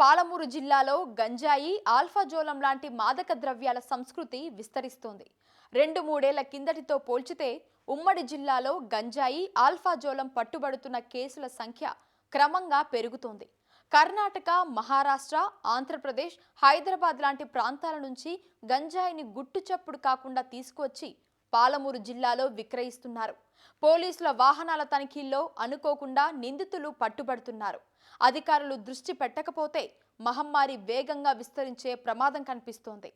పాలమూరు జిల్లాలో గంజాయి ఆల్ఫాజోలం లాంటి మాదక ద్రవ్యాల సంస్కృతి విస్తరిస్తోంది. రెండు మూడేళ్ళ కిందటితో పోల్చితే ఉమ్మడి జిల్లాలో గంజాయి ఆల్ఫాజోలం పట్టుబడుతున్న కేసుల సంఖ్య క్రమంగా పెరుగుతోంది. కర్ణాటక మహారాష్ట్ర ఆంధ్రప్రదేశ్ హైదరాబాద్ లాంటి ప్రాంతాల నుంచి గంజాయిని గుట్టుచప్పుడు కాకుండా తీసుకువచ్చి పాలమూరు జిల్లాలో విక్రయిస్తున్నారు. పోలీసుల వాహనాల తనిఖీల్లో అనుకోకుండా నిందితులు పట్టుబడుతున్నారు. అధికారులు దృష్టి పెట్టకపోతే మహమ్మారి వేగంగా విస్తరించే ప్రమాదం కనిపిస్తోంది.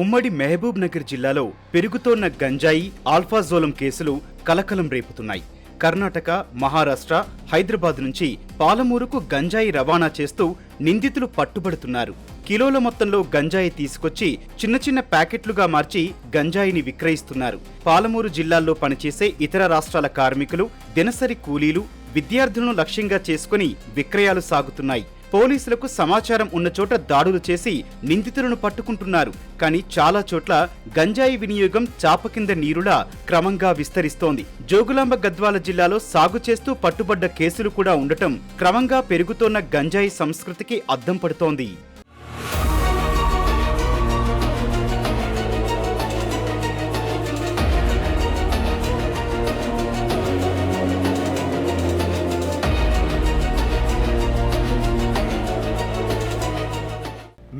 ఉమ్మడి మహబూబ్ నగర్ జిల్లాలో పెరుగుతోన్న గంజాయి ఆల్ఫాజోలం కేసులు కలకలం రేపుతున్నాయి. కర్ణాటక మహారాష్ట్ర హైదరాబాద్ నుంచి పాలమూరుకు గంజాయి రవాణా చేస్తూ నిందితులు పట్టుబడుతున్నారు. కిలోల మొత్తంలో గంజాయి తీసుకొచ్చి చిన్న చిన్న ప్యాకెట్లుగా మార్చి గంజాయిని విక్రయిస్తున్నారు. పాలమూరు జిల్లాల్లో పనిచేసే ఇతర రాష్ట్రాల కార్మికులు దినసరి కూలీలు విద్యార్థులను లక్ష్యంగా చేసుకుని విక్రయాలు సాగుతున్నాయి. పోలీసులకు సమాచారం ఉన్న చోట దాడులు చేసి నిందితులను పట్టుకుంటున్నారు. కానీ చాలా చోట్ల గంజాయి వినియోగం చాప కింద నీరులా క్రమంగా విస్తరిస్తోంది. జోగులాంబ గద్వాల జిల్లాలో సాగు చేస్తూ పట్టుబడ్డ కేసులు కూడా ఉండటం క్రమంగా పెరుగుతోన్న గంజాయి సంస్కృతికి అద్దం పడుతోంది.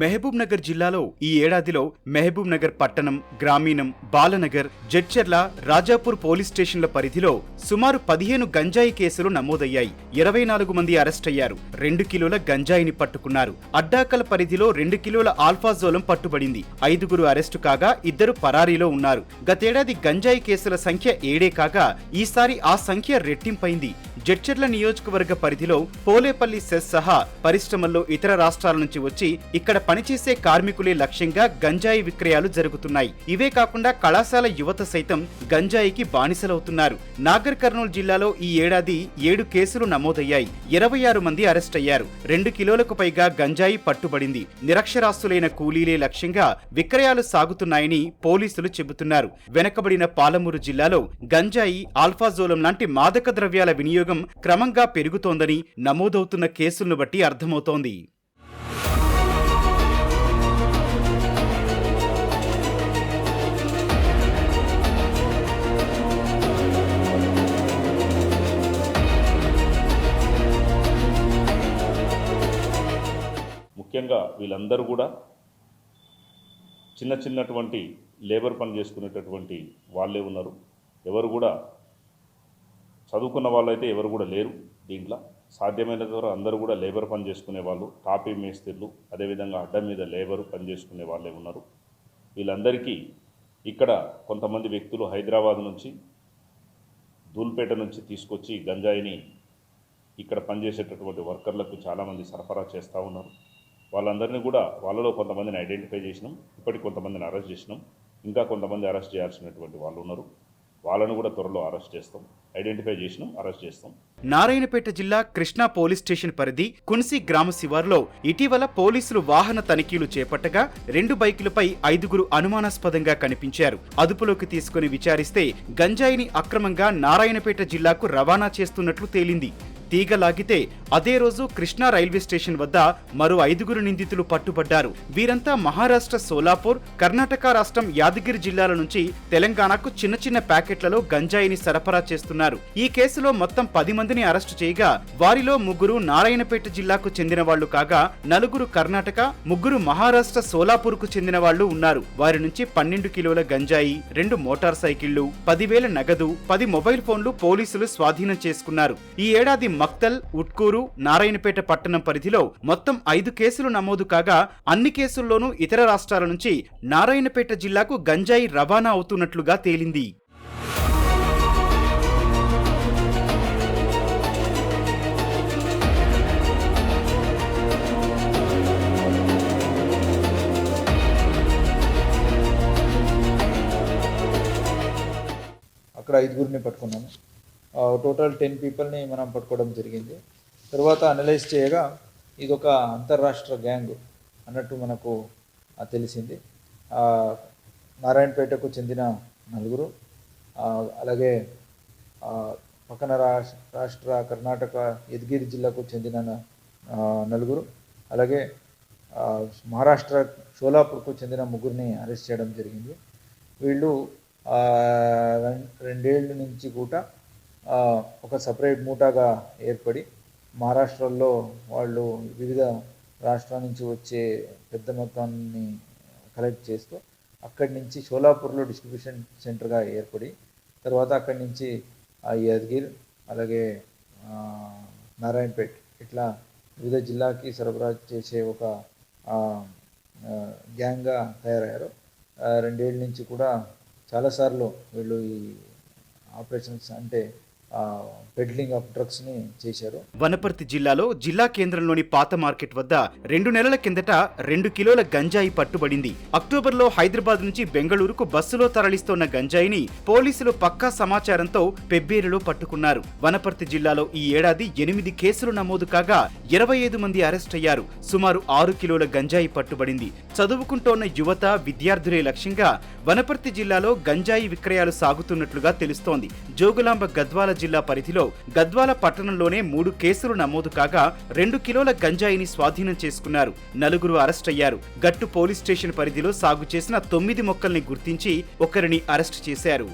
మహబూబ్ నగర్ జిల్లాలో ఈ ఏడాదిలో మహబూబ్ నగర్ పట్టణం గ్రామీణం బాలనగర్ జడ్చర్ల రాజాపూర్ పోలీస్ స్టేషన్ల పరిధిలో సుమారు పదిహేను గంజాయి కేసులు నమోదయ్యాయి. ఇరవై నాలుగు మంది అరెస్ట్ అయ్యారు. రెండు కిలోల గంజాయిని పట్టుకున్నారు. అడ్డాకల పరిధిలో రెండు కిలోల ఆల్ఫాజోలం పట్టుబడింది. ఐదుగురు అరెస్టు కాగా ఇద్దరు పరారీలో ఉన్నారు. గతేడాది గంజాయి కేసుల సంఖ్య ఏడే కాగా ఈసారి ఆ సంఖ్య రెట్టింపైంది. జడ్చర్ల నియోజకవర్గ పరిధిలో పోలేపల్లి సెస్ సహా పరిశ్రమల్లో ఇతర రాష్ట్రాల నుంచి వచ్చి ఇక్కడ పనిచేసే కార్మికులే లక్ష్యంగా గంజాయి విక్రయాలు జరుగుతున్నాయి. ఇవే కాకుండా కళాశాల యువత సైతం గంజాయికి బానిసలవుతున్నారు. నాగర్ కర్నూలు జిల్లాలో ఈ ఏడాది ఏడు కేసులు నమోదయ్యాయి. ఇరవై ఆరు మంది అరెస్ట్ అయ్యారు. రెండు కిలోలకు పైగా గంజాయి పట్టుబడింది. నిరక్షరాస్తులైన కూలీలే లక్ష్యంగా విక్రయాలు సాగుతున్నాయని పోలీసులు చెబుతున్నారు. వెనకబడిన పాలమూరు జిల్లాలో గంజాయి ఆల్ఫాజోలం లాంటి మాదక ద్రవ్యాల వినియోగం క్రమంగా పెరుగుతోందని నమోదవుతున్న కేసులను బట్టి అర్థమవుతోంది. ముఖ్యంగా వీళ్ళందరూ కూడా చిన్న చిన్నటువంటి లేబర్ పని చేసుకునేటటువంటి వాళ్ళే ఉన్నారు. ఎవరు కూడా చదువుకున్న వాళ్ళైతే ఎవరు కూడా లేరు దీంట్లో. సాధ్యమైనంత వరకు అందరూ కూడా లేబర్ పని చేసుకునే వాళ్ళు టాపీ మేస్త్రిలు అదేవిధంగా అడ్డం మీద లేబర్ పని చేసుకునే వాళ్ళే ఉన్నారు. వీళ్ళందరికీ ఇక్కడ కొంతమంది వ్యక్తులు హైదరాబాద్ నుంచి దూల్పేట నుంచి తీసుకొచ్చి గంజాయిని ఇక్కడ పనిచేసేటటువంటి వర్కర్లకు చాలామంది సరఫరా చేస్తూ ఉన్నారు. వాళ్ళందరినీ కూడా వాళ్ళలో కొంతమందిని ఐడెంటిఫై చేసినాం ఇప్పటికి కొంతమందిని అరెస్ట్ చేసినాం. ఇంకా కొంతమంది అరెస్ట్ చేయాల్సినటువంటి వాళ్ళు ఉన్నారు. వాళ్ళను కూడా త్వరలో అరెస్ట్ చేస్తాం. ఐడెంటిఫై చేసినాం అరెస్ట్ చేస్తాం. నారాయణపేట జిల్లా కృష్ణా పోలీస్ స్టేషన్ పరిధి కున్సి గ్రామ శివార్లో ఇటీవల పోలీసులు వాహన తనిఖీలు చేపట్టగా రెండు బైకులపై ఐదుగురు అనుమానాస్పదంగా కనిపించారు. అదుపులోకి తీసుకుని విచారిస్తే గంజాయిని అక్రమంగా నారాయణపేట జిల్లాకు రవాణా చేస్తున్నట్లు తేలింది. తీగ లాగితే అదే రోజు కృష్ణా రైల్వే స్టేషన్ వద్ద మరో ఐదుగురు నిందితులు పట్టుబడ్డారు. వీరంతా మహారాష్ట్ర సోలాపూర్ కర్ణాటక రాష్ట్రం యాదగిరి జిల్లాల నుంచి తెలంగాణకు చిన్న చిన్న ప్యాకెట్లలో గంజాయిని సరఫరా చేస్తున్నారు. ఈ కేసులో మొత్తం పది మందిని అరెస్టు చేయగా వారిలో ముగ్గురు నారాయణపేట జిల్లాకు చెందిన వాళ్ళు కాగా నలుగురు కర్ణాటక ముగ్గురు మహారాష్ట్ర సోలాపూర్కు చెందిన వాళ్ళు ఉన్నారు. వారి నుంచి పన్నెండు కిలోల గంజాయి రెండు మోటార్ సైకిళ్ళు పదివేల నగదు పది మొబైల్ ఫోన్లు పోలీసులు స్వాధీనం చేసుకున్నారు. ఈ ఏడాది మక్తల్ ఉట్కూరు నారాయణపేట పట్టణం పరిధిలో మొత్తం ఐదు కేసులు నమోదు కాగా అన్ని కేసుల్లోనూ ఇతర రాష్ట్రాల నుంచి నారాయణపేట జిల్లాకు గంజాయి రవాణా అవుతున్నట్లుగా తేలింది. అక్కడ ఐదుగురిని పట్టుకున్నాము. టోటల్ టెన్ పీపుల్ని మనం పట్టుకోవడం జరిగింది. తర్వాత అనలైజ్ చేయగా ఇది ఒక అంతర్రాష్ట్ర గ్యాంగ్ అన్నట్టు మనకు తెలిసింది. నారాయణపేటకు చెందిన నలుగురు అలాగే పక్కన రాష్ రాష్ట్ర కర్ణాటక యద్గిరి జిల్లాకు చెందిన నలుగురు అలాగే మహారాష్ట్ర షోలాపూర్కు చెందిన ముగ్గురిని అరెస్ట్ చేయడం జరిగింది. వీళ్ళు రెండేళ్ళ నుంచి కూడా ఒక సపరేట్ మూటాగా ఏర్పడి మహారాష్ట్రలో వాళ్ళు వివిధ రాష్ట్రాల నుంచి వచ్చే పెద్ద మొత్తాన్ని కలెక్ట్ చేస్తూ అక్కడి నుంచి షోలాపూర్లో డిస్ట్రిబ్యూషన్ సెంటర్గా ఏర్పడి తర్వాత అక్కడి నుంచి యాదగిర్ అలాగే నారాయణపేట్ ఇట్లా వివిధ జిల్లాకి సరఫరా చేసే ఒక గ్యాంగ్గా తయారయ్యారు. రెండేళ్ళ నుంచి కూడా చాలాసార్లు వీళ్ళు ఈ ఆపరేషన్స్ అంటే పెడ్లింగ్ ఆఫ్ డ్రగ్స్ని చేశారు. వనపర్తి జిల్లాలో జిల్లా కేంద్రంలోని పాత మార్కెట్ వద్ద రెండు నెలల కిందట రెండు కిలోల గంజాయి పట్టుబడింది. అక్టోబర్లో హైదరాబాద్ నుంచి బెంగళూరుకు బస్సులో తరలిస్తోన్న గంజాయిని పోలీసులు పక్కా సమాచారంతో పెబ్బేరులో పట్టుకున్నారు. వనపర్తి జిల్లాలో ఈ ఏడాది ఎనిమిది కేసులు నమోదు కాగా ఇరవై ఐదు మంది అరెస్ట్ అయ్యారు. సుమారు ఆరు కిలోల గంజాయి పట్టుబడింది. చదువుకుంటోన్న యువత విద్యార్థులే లక్ష్యంగా వనపర్తి జిల్లాలో గంజాయి విక్రయాలు సాగుతున్నట్లుగా తెలుస్తోంది. జోగులాంబ గద్వాల జిల్లా పరిధిలో గద్వాల పట్టణంలోనే మూడు కేసులు నమోదు కాగా రెండు కిలోల గంజాయిని స్వాధీనం చేసుకున్నారు. నలుగురు అరెస్ట్ అయ్యారు. గట్టు పోలీస్ స్టేషన్ పరిధిలో సాగు చేసిన తొమ్మిది మొక్కల్ని గుర్తించి ఒకరిని అరెస్ట్ చేశారు.